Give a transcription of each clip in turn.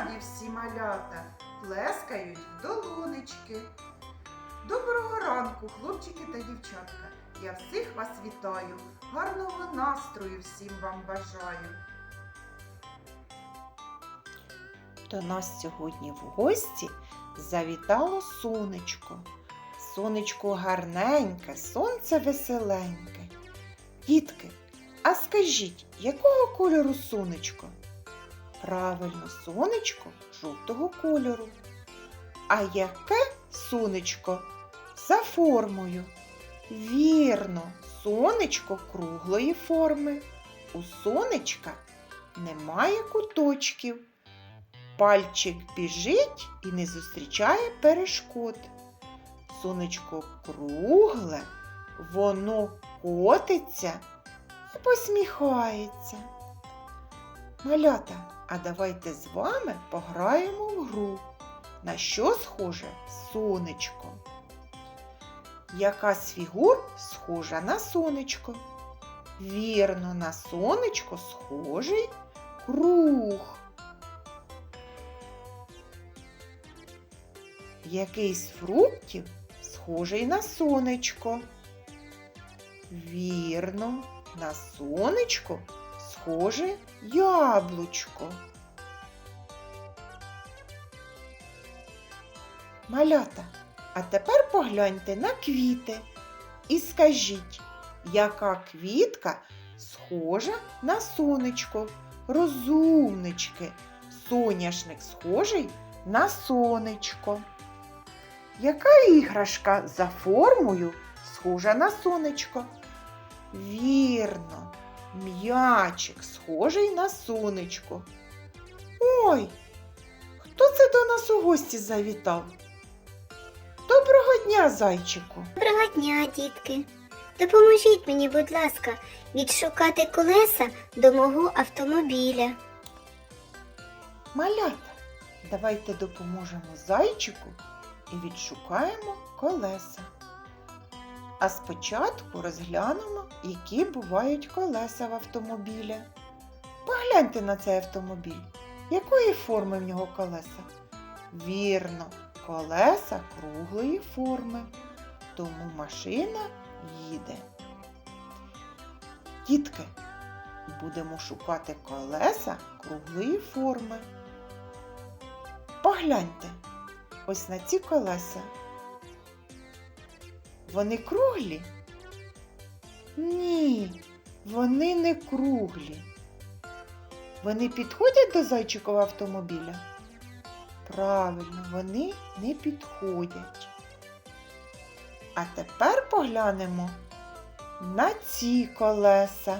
раді всі малята, плескають в долонечки. Доброго ранку, хлопчики та дівчатка. Я всіх вас вітаю. Гарного настрою всім вам бажаю. До нас сьогодні в гості завітало сонечко. Сонечко гарненьке, сонце веселеньке. Дітки, а скажіть, якого кольору сонечко? Правильно, сонечко жовтого кольору. А яке сонечко за формою? Вірно, сонечко круглої форми. У сонечка немає куточків. Пальчик біжить і не зустрічає перешкод. Сонечко кругле, воно котиться і посміхається. Малята, а давайте з вами пограємо в гру. На що схоже сонечко? Яка з фігур схожа на сонечко? Вірно, на сонечко схожий круг. Який з фруктів схожий на сонечко? Вірно, на сонечко схоже яблучко. Малята, а тепер погляньте на квіти і скажіть, яка квітка схожа на сонечко, розумнички, соняшник схожий на сонечко. Яка іграшка за формою схожа на сонечко? Вірно, м'ячик схожий на сонечко. Ой, хто це до нас у гості завітав? Доброго дня, зайчику. Доброго дня, дітки. Допоможіть мені, будь ласка, відшукати колеса до мого автомобіля. Малята, давайте допоможемо зайчику і відшукаємо колеса. А спочатку розглянемо, які бувають колеса в автомобілі. Погляньте на цей автомобіль. Якої форми в нього колеса? Вірно, колеса круглої форми, тому машина їде. Дітки, будемо шукати колеса круглої форми. Погляньте ось на ці колеса. Вони круглі? Ні, вони не круглі. Вони підходять до зайчикового автомобіля? Правильно, вони не підходять. А тепер поглянемо на ці колеса.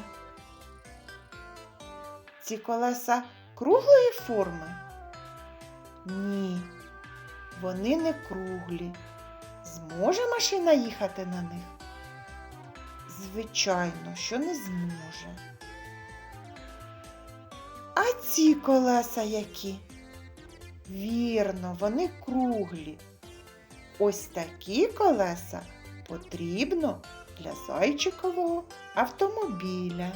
Ці колеса круглої форми? Ні, вони не круглі. Зможе машина їхати на них? Звичайно, що не зможе. А ці колеса які? Вірно, вони круглі. Ось такі колеса потрібно для зайчикового автомобіля.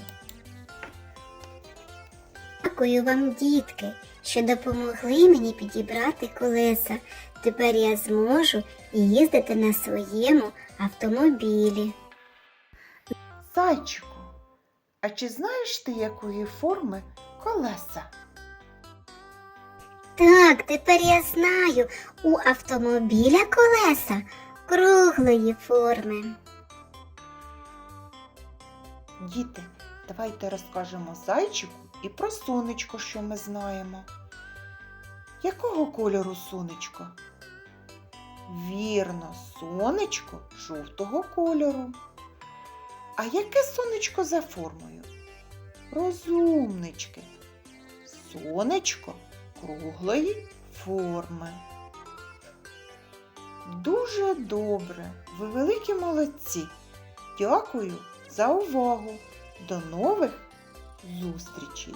Дякую вам, дітки, що допомогли мені підібрати колеса. Тепер я зможу їздити на своєму автомобілі. Зайчику, а чи знаєш ти, якої форми колеса? Так, тепер я знаю, у автомобіля колеса круглої форми. Діти, давайте розкажемо зайчику і про сонечко, що ми знаємо. Якого кольору сонечко? Вірно, сонечко жовтого кольору. А яке сонечко за формою? Розумнички. Сонечко круглої форми. Дуже добре. Ви великі молодці. Дякую за увагу. До нових зустрічей!